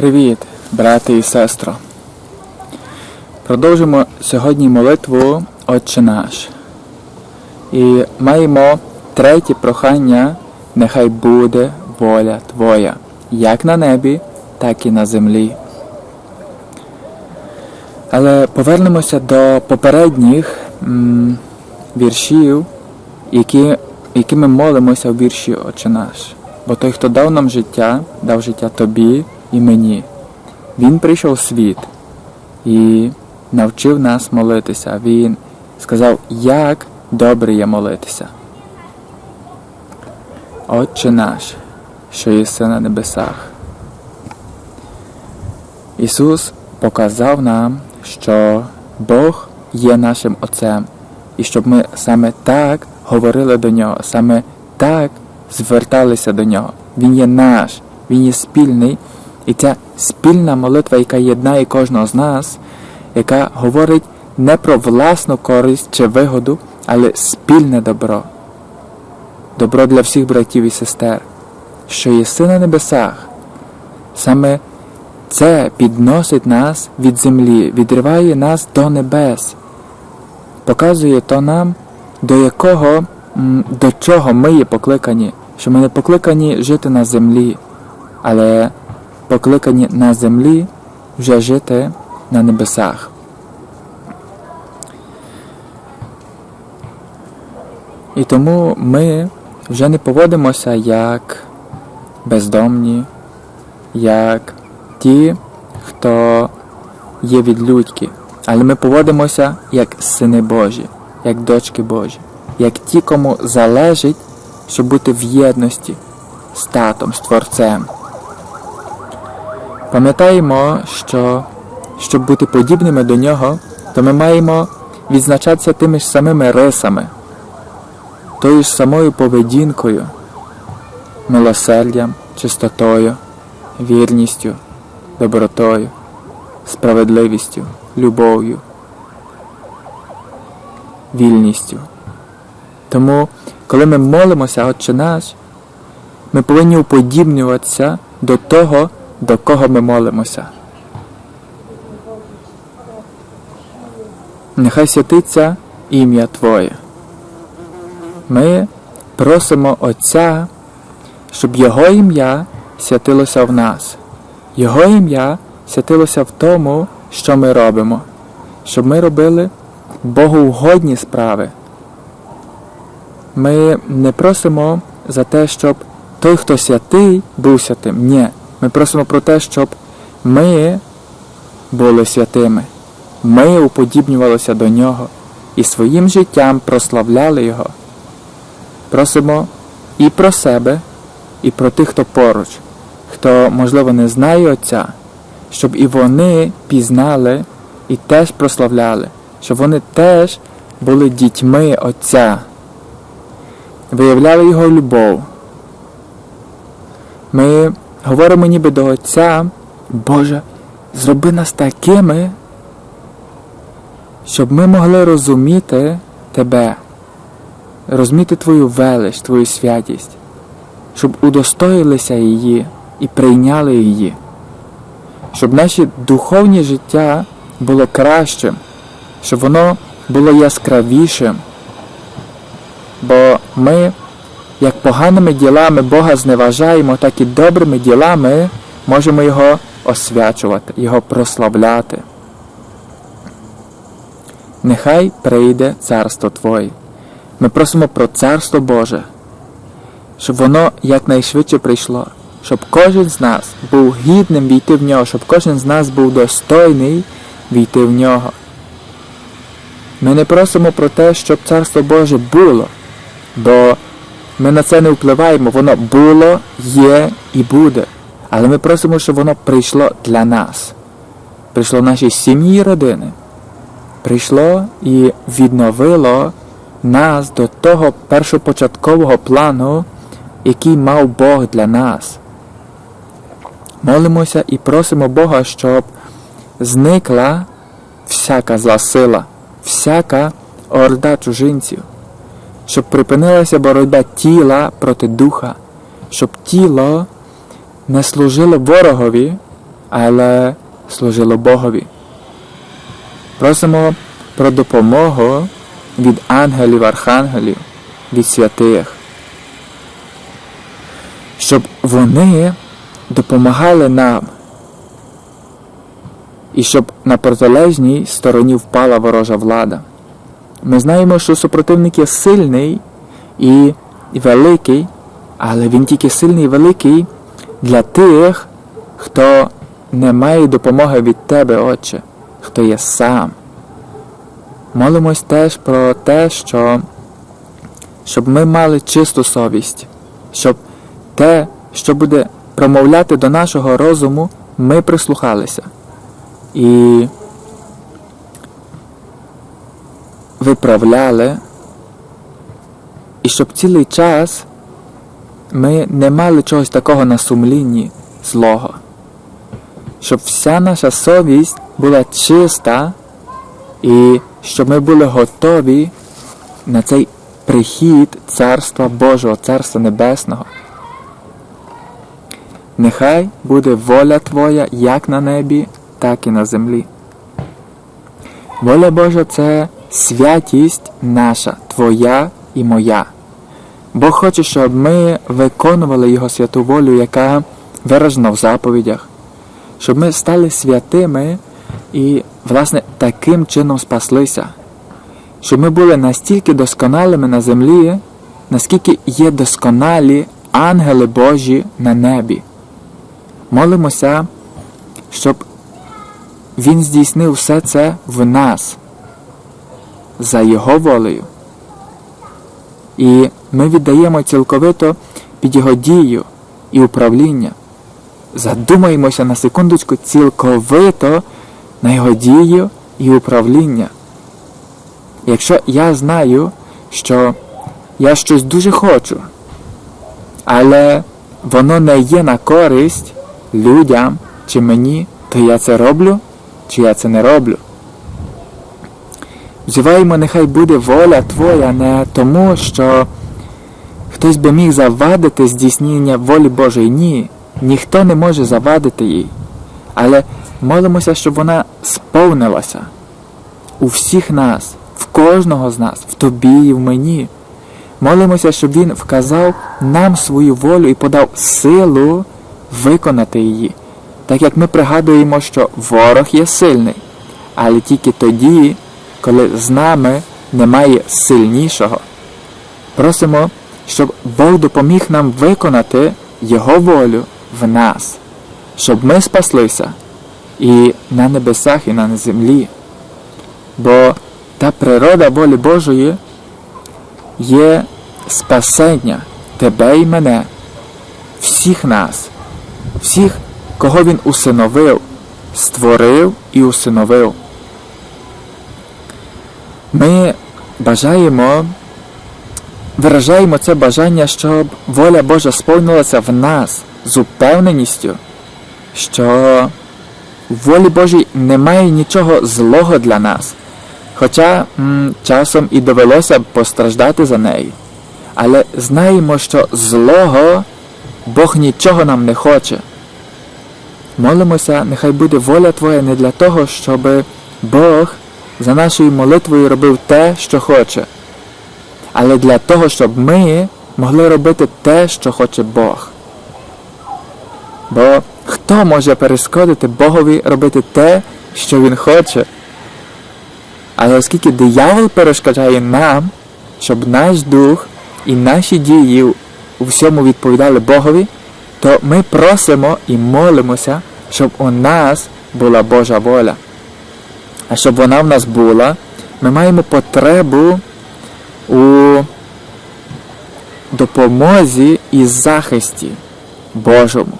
Привіт, брати і сестро. Продовжимо сьогодні молитву Отче наш. І маємо третє прохання, нехай буде воля Твоя, як на небі, так і на землі. Але повернемося до попередніх м, віршів, які, які ми молимося в вірші Отче наш. Бо той, хто дав нам життя, дав життя тобі і мені. Він прийшов в світ і навчив нас молитися. Він сказав, як добре є молитися. Отче наш, що єси на небесах. Ісус показав нам, що Бог є нашим Отцем, і щоб ми саме так говорили до Нього, саме так зверталися до Нього. Він є наш, Він є спільний, і ця спільна молитва, яка єднає кожного з нас, яка говорить не про власну користь чи вигоду, але спільне добро. Добро для всіх братів і сестер, що єси на небесах. Саме це підносить нас від землі, відриває нас до небес, показує то нам, до якого, до чого ми є покликані, що ми не покликані жити на землі, але покликані на землі вже жити на небесах. І тому ми вже не поводимося як бездомні, як ті, хто є відлюдьки, але ми поводимося як сини Божі, як дочки Божі, як ті, кому залежить, щоб бути в єдності з татом, з Творцем. Пам'ятаємо, що щоб бути подібними до нього, то ми маємо відзначатися тими ж самими рисами, тою ж самою поведінкою, милосердям, чистотою, вірністю, добротою, справедливістю, любов'ю, вільністю. Тому, коли ми молимося, Отче наш, ми повинні уподібнюватися до того, до кого ми молимося. Нехай святиться ім'я Твоє. Ми просимо Отця, щоб Його ім'я святилося в нас. Його ім'я святилося в тому, що ми робимо, щоб ми робили богоугодні справи. Ми не просимо за те, щоб той, хто святий, був святим. Ні. Ми просимо про те, щоб ми були святими. Ми уподібнювалися до Нього і своїм життям прославляли Його. Просимо і про себе, і про тих, хто поруч, хто, можливо, не знає Отця, щоб і вони пізнали і теж прославляли, щоб вони теж були дітьми Отця, виявляли Його любов. Ми говоримо ніби до Отця, Боже, зроби нас такими, щоб ми могли розуміти Тебе, розуміти Твою велич, Твою святість, щоб удостоїлися її і прийняли її, щоб наше духовне життя було кращим, щоб воно було яскравішим. Бо ми, як поганими ділами Бога зневажаємо, так і добрими ділами можемо Його освячувати, Його прославляти. Нехай прийде царство Твоє. Ми просимо про царство Боже, щоб воно якнайшвидше прийшло, щоб кожен з нас був гідним війти в нього, щоб кожен з нас був достойний війти в нього. Ми не просимо про те, щоб царство Боже було, бо ми на це не впливаємо, воно було, є і буде. Але ми просимо, щоб воно прийшло для нас, прийшло в наші сім'ї і родини, прийшло і відновило нас до того першопочаткового плану, який мав Бог для нас. Молимося і просимо Бога, щоб зникла всяка зла сила, всяка орда чужинців, щоб припинилася боротьба тіла проти духа, щоб тіло не служило ворогові, але служило Богові. Просимо про допомогу від ангелів, архангелів, від святих, щоб вони допомагали нам, і щоб на протилежній стороні впала ворожа влада. Ми знаємо, що супротивник є сильний і великий, але він тільки сильний і великий для тих, хто не має допомоги від тебе, Отче, хто є сам. Молимось теж про те, що щоб ми мали чисту совість, щоб те, що буде промовляти до нашого розуму, ми прислухалися. І виправляли, і щоб цілий час ми не мали чогось такого на сумлінні злого, щоб вся наша совість була чиста, і щоб ми були готові на цей прихід Царства Божого, Царства Небесного. Нехай буде воля Твоя як на небі, так і на землі. Воля Божа це святість наша, Твоя і моя. Бог хоче, щоб ми виконували Його святу волю, яка виражена в заповідях, щоб ми стали святими і, власне, таким чином спаслися, щоб ми були настільки досконалими на землі, наскільки є досконалі ангели Божі на небі. Молимося, щоб Він здійснив все це в нас за Його волею. І ми віддаємо цілковито під Його дію і управління. Задумаємося на секундочку цілковито на Його дію і управління. Якщо я знаю, що я щось дуже хочу, але воно не є на користь людям чи мені, то я це роблю, чи я це не роблю. Взиваємо, нехай буде воля Твоя не тому, що хтось би міг завадити здійснення волі Божої. Ні, ніхто не може завадити їй. Але молимося, щоб вона сповнилася у всіх нас, в кожного з нас, в тобі і в мені. Молимося, щоб Він вказав нам свою волю і подав силу виконати її. Так як ми пригадуємо, що ворог є сильний, але тільки тоді, коли з нами немає сильнішого. Просимо, щоб Бог допоміг нам виконати Його волю в нас, щоб ми спаслися і на небесах, і на землі. Бо та природа волі Божої є спасення тебе і мене, всіх нас, всіх, кого Він усиновив, створив і усиновив. Ми бажаємо, виражаємо це бажання, щоб воля Божа сповнилася в нас з упевненістю, що в волі Божій немає нічого злого для нас, хоча м, часом і довелося б постраждати за неї. Але знаємо, що злого Бог нічого нам не хоче. Молимося, нехай буде воля Твоя не для того, щоб Бог за нашою молитвою робив те, що хоче, але для того, щоб ми могли робити те, що хоче Бог. Бо хто може перешкодити Богові робити те, що Він хоче? Але оскільки диявол перешкоджає нам, щоб наш дух і наші дії у всьому відповідали Богові, то ми просимо і молимося, щоб у нас була Божа воля. А щоб вона в нас була, ми маємо потребу у допомозі і захисті Божому.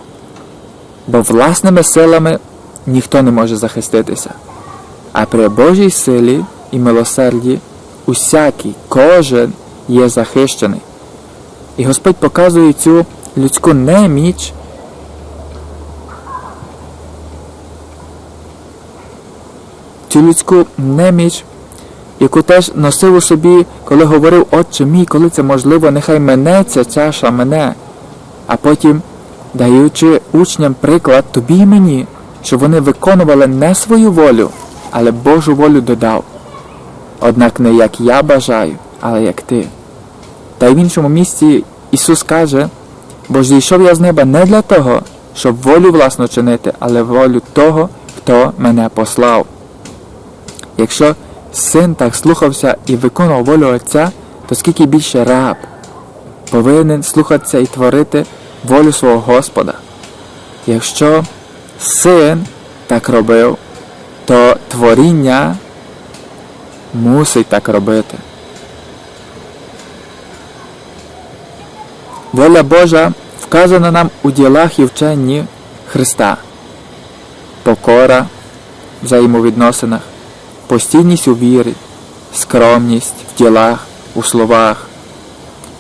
Бо власними силами ніхто не може захиститися. А при Божій силі і милосерді усякий, кожен є захищений. І Господь показує цю людську неміч. Цю людську неміч, яку теж носив у собі, коли говорив, Отче мій, коли це можливо, нехай мене ця чаша мене, а потім, даючи учням приклад тобі і мені, щоб вони виконували не свою волю, але Божу волю додав. Однак не як я бажаю, але як ти. Та й в іншому місці Ісус каже, бо ж зійшов я з неба не для того, щоб волю власну чинити, але волю того, хто мене послав. Якщо син так слухався і виконував волю Отця, то скільки більше раб повинен слухатися і творити волю свого Господа. Якщо син так робив, то творіння мусить так робити. Воля Божа вказана нам у ділах і вченні Христа. Покора взаємовідносинах, постійність у вірі, скромність в ділах, у словах,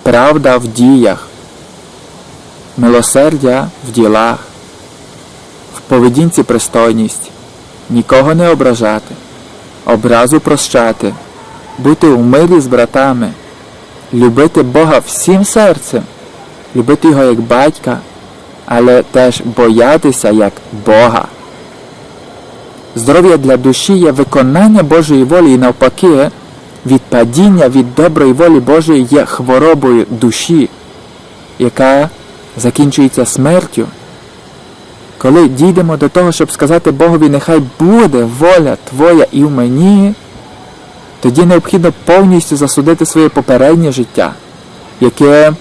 правда в діях, милосердя в ділах, в поведінці пристойність, нікого не ображати, образу прощати, бути у мирі з братами, любити Бога всім серцем, любити Його як батька, але теж боятися як Бога. Здоров'я для душі є виконання Божої волі і навпаки, відпадіння від доброї волі Божої є хворобою душі, яка закінчується смертю. Коли дійдемо до того, щоб сказати Богові, нехай буде воля Твоя і в мені, тоді необхідно повністю засудити своє попереднє життя, яке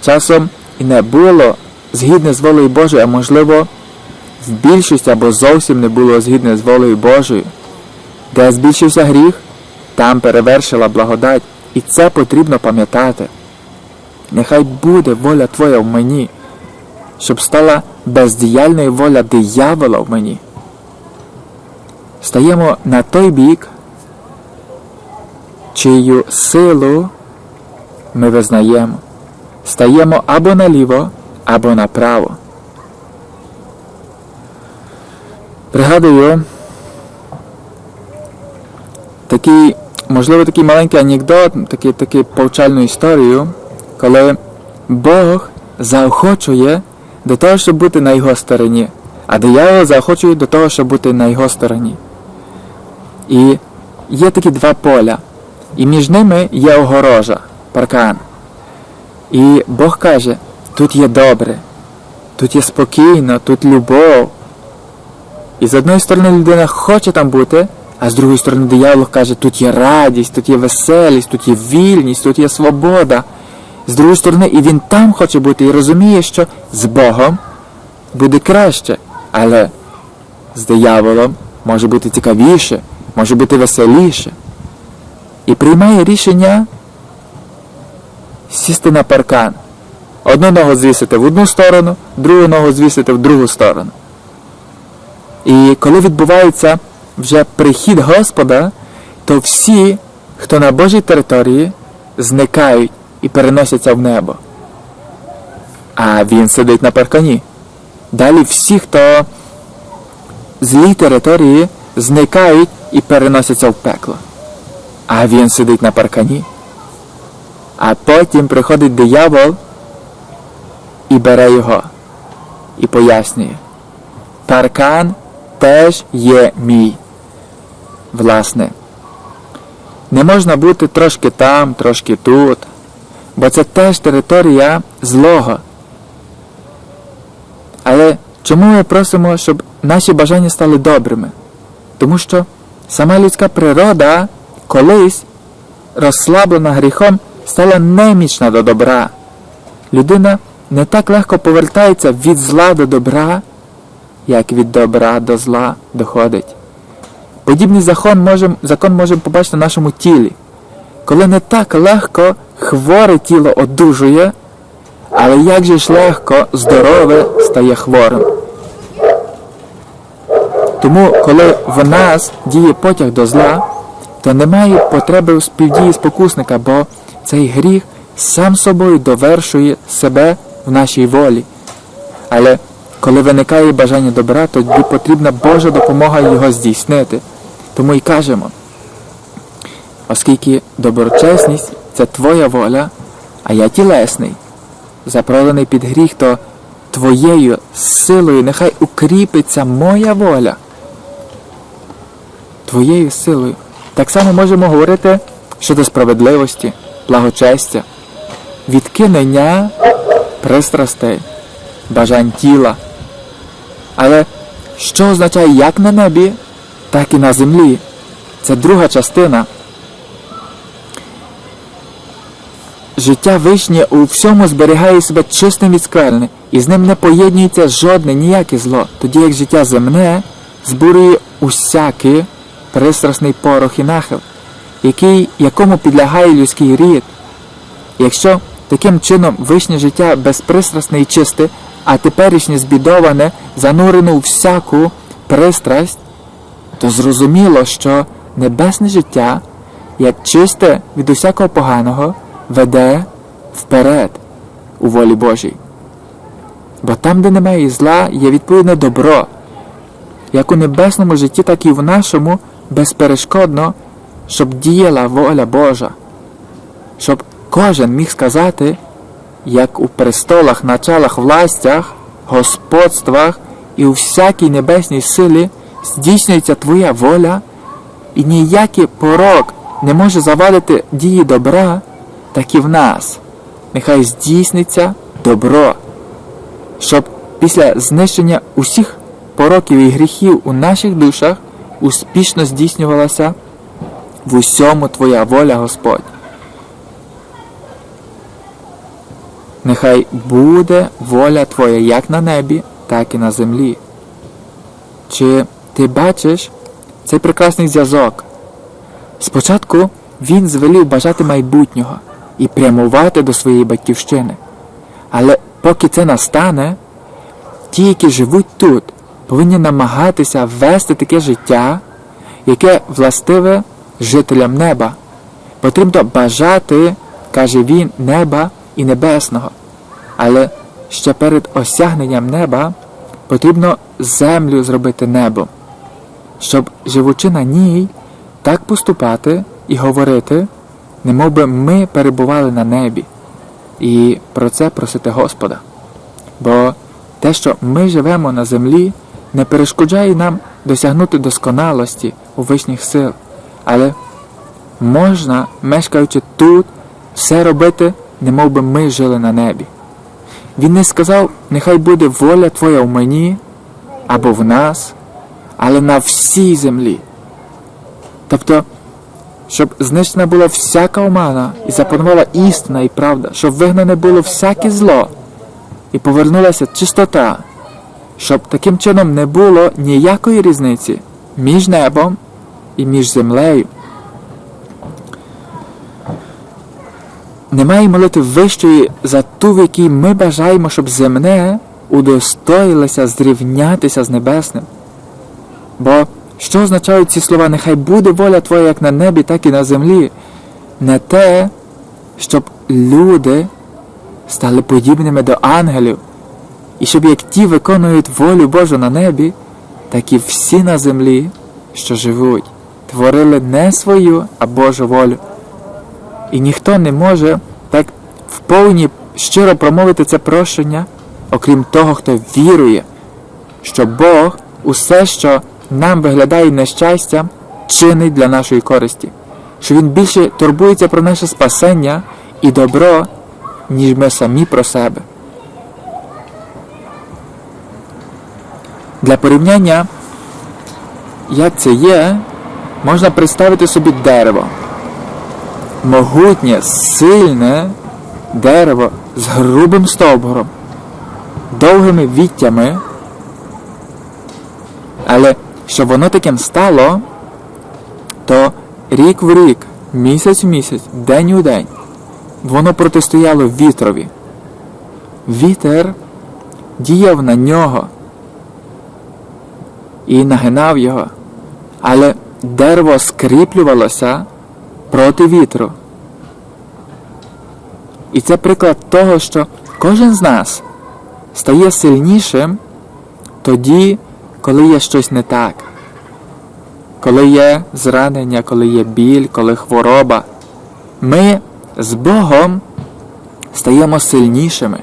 часом і не було згідне з волею Божою, а можливо, в більшості або зовсім не було згідне з волею Божою. Де збільшився гріх, там перевершила благодать, і це потрібно пам'ятати. Нехай буде воля Твоя в мені, щоб стала бездіяльною воля диявола в мені. Стаємо на той бік, чию силу ми визнаємо. Стаємо або наліво, або направо. Пригадую такий, можливо, такий маленький анекдот, такий, таку повчальну історію, коли Бог заохочує до того, щоб бути на його стороні, а диявол заохочує до того, щоб бути на його стороні. І є такі два поля, і між ними є огорожа, паркан. І Бог каже, тут є добре, тут є спокійно, тут любов. І з одної сторони людина хоче там бути, а з другої сторони диявол каже, тут є радість, тут є веселість, тут є вільність, тут є свобода. З другої сторони, і він там хоче бути і розуміє, що з Богом буде краще, але з дияволом може бути цікавіше, може бути веселіше. І приймає рішення сісти на паркан. Одну ногу звісити в одну сторону, другу ногу звісити в другу сторону. І коли відбувається вже прихід Господа, то всі, хто на Божій території, зникають і переносяться в небо. А він сидить на паркані. Далі всі, хто злій території, зникають і переносяться в пекло. А він сидить на паркані. А потім приходить диявол і бере його і пояснює. Паркан теж є мій. Власне, не можна бути трошки там, трошки тут, бо це теж територія злого. Але чому ми просимо, щоб наші бажання стали добрими? Тому що сама людська природа колись, розслаблена гріхом, стала немічна до добра. Людина не так легко повертається від зла до добра, як від добра до зла доходить. Подібний закон можемо закон можемо побачити в нашому тілі, коли не так легко хворе тіло одужує, але як же ж легко здорове стає хворим. Тому, коли в нас діє потяг до зла, то немає потреби у співдії спокусника, бо цей гріх сам собою довершує себе в нашій волі. Але коли виникає бажання добра, тоді потрібна Божа допомога його здійснити. Тому і кажемо, оскільки доброчесність це твоя воля, а я тілесний, запроданий під гріх, то твоєю силою нехай укріпиться моя воля. Твоєю силою. Так само можемо говорити щодо справедливості, благочестя, відкинення пристрастей, бажань тіла. Але що означає як на небі, так і на землі? Це друга частина. Життя вишнє у всьому зберігає себе чистим від скверни, і з ним не поєднується жодне ніяке зло, тоді як життя земне збурює усякий пристрасний порох і нахил, який, якому підлягає людський рід. Якщо таким чином вишнє життя безпристрасне і чисте, а теперішнє збідоване, занурено у всяку пристрасть, то зрозуміло, що небесне життя, як чисте від усякого поганого, веде вперед у волі Божій. Бо там, де немає зла, є відповідне добро, як у небесному житті, так і в нашому безперешкодно, щоб діяла воля Божа, щоб кожен міг сказати, як у престолах, началах, властях, господствах і у всякій небесній силі здійснюється Твоя воля, і ніякий порок не може завадити дії добра, так і в нас. Нехай здійсниться добро, щоб після знищення усіх пороків і гріхів у наших душах успішно здійснювалася в усьому Твоя воля, Господь. Нехай буде воля Твоя як на небі, так і на землі. Чи ти бачиш цей прекрасний зв'язок? Спочатку він звелів бажати майбутнього і прямувати до своєї батьківщини. Але поки це настане, ті, які живуть тут, повинні намагатися вести таке життя, яке властиве жителям неба. Потрібно бажати, каже він, неба і небесного. Але ще перед осягненням неба потрібно землю зробити небом, щоб, живучи на ній, так поступати і говорити, немов би ми перебували на небі, і про це просити Господа. Бо те, що ми живемо на землі, не перешкоджає нам досягнути досконалості у вишніх сил, але можна, мешкаючи тут, все робити, немов би ми жили на небі. Він не сказав, нехай буде воля Твоя в мені або в нас, але на всій землі. Тобто, щоб знищена була всяка омана і запанувала істина і правда, щоб вигнане було всяке зло і повернулася чистота, щоб таким чином не було ніякої різниці між небом і між землею. Немає молитви вищої за ту, в якій ми бажаємо, щоб земне удостоїлося зрівнятися з небесним. Бо що означають ці слова? Нехай буде воля Твоя як на небі, так і на землі. Не те, щоб люди стали подібними до ангелів, і щоб як ті виконують волю Божу на небі, так і всі на землі, що живуть, творили не свою, а Божу волю. І ніхто не може так вповні щиро промовити це прощення, окрім того, хто вірує, що Бог усе, що нам виглядає нещастям, чинить для нашої користі, що Він більше турбується про наше спасення і добро, ніж ми самі про себе. Для порівняння, як це є, можна представити собі дерево. Могутнє, сильне дерево з грубим стовбуром, довгими віттями, але щоб воно таким стало, то рік в рік, місяць в місяць, день у день, воно протистояло вітрові. Вітер діяв на нього і нагинав його, але дерево скріплювалося проти вітру. І це приклад того, що кожен з нас стає сильнішим тоді, коли є щось не так, коли є зранення, коли є біль, коли хвороба. Ми з Богом стаємо сильнішими.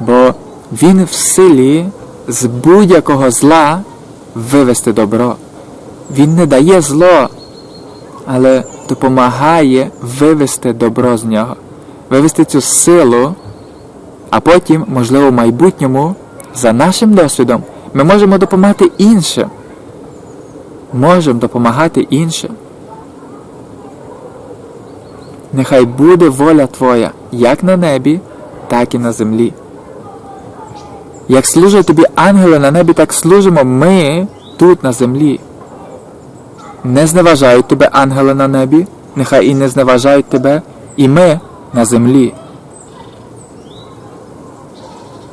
Бо Він в силі з будь-якого зла вивести добро. Він не дає зло, але допомагає вивести добро з нього, вивести цю силу, а потім, можливо, в майбутньому, за нашим досвідом, ми можемо допомагати іншим. Можемо допомагати іншим. Нехай буде воля Твоя як на небі, так і на землі. Як служать тобі ангели на небі, так служимо ми тут на землі. Не зневажають тебе ангели на небі, нехай і не зневажають тебе і ми на землі.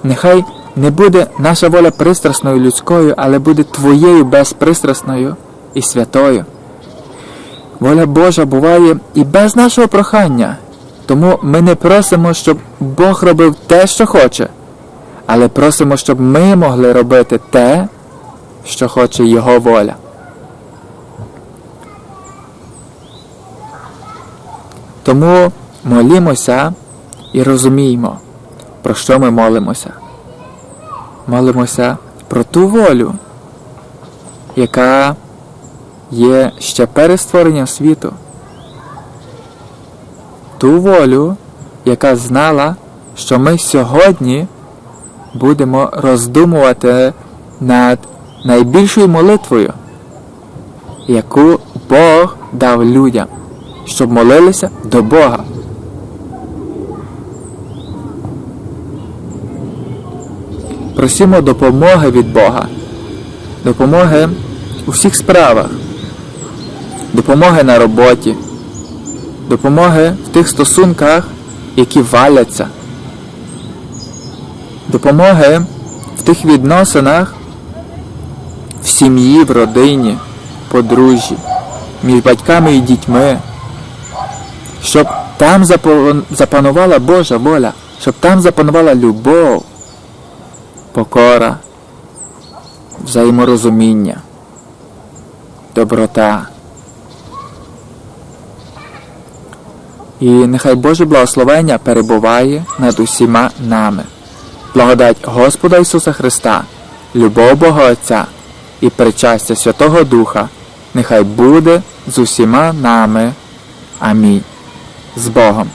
Нехай не буде наша воля пристрасною людською, але буде твоєю безпристрасною і святою. Воля Божа буває і без нашого прохання, тому ми не просимо, щоб Бог робив те, що хоче, але просимо, щоб ми могли робити те, що хоче Його воля. Тому молімося і розуміємо, про що ми молимося. Молимося про ту волю, яка є ще перед створенням світу. Ту волю, яка знала, що ми сьогодні будемо роздумувати над найбільшою молитвою, яку Бог дав людям, щоб молилися до Бога. Просимо допомоги від Бога, допомоги у всіх справах, допомоги на роботі, допомоги в тих стосунках, які валяться, допомоги в тих відносинах в сім'ї, в родині, подружжі, між батьками і дітьми, щоб там запанувала Божа воля, щоб там запанувала любов, покора, взаєморозуміння, доброта. І нехай Боже благословення перебуває над усіма нами. Благодать Господа Ісуса Христа, любов Бога Отця і причастя Святого Духа, нехай буде з усіма нами. Амінь з Богом.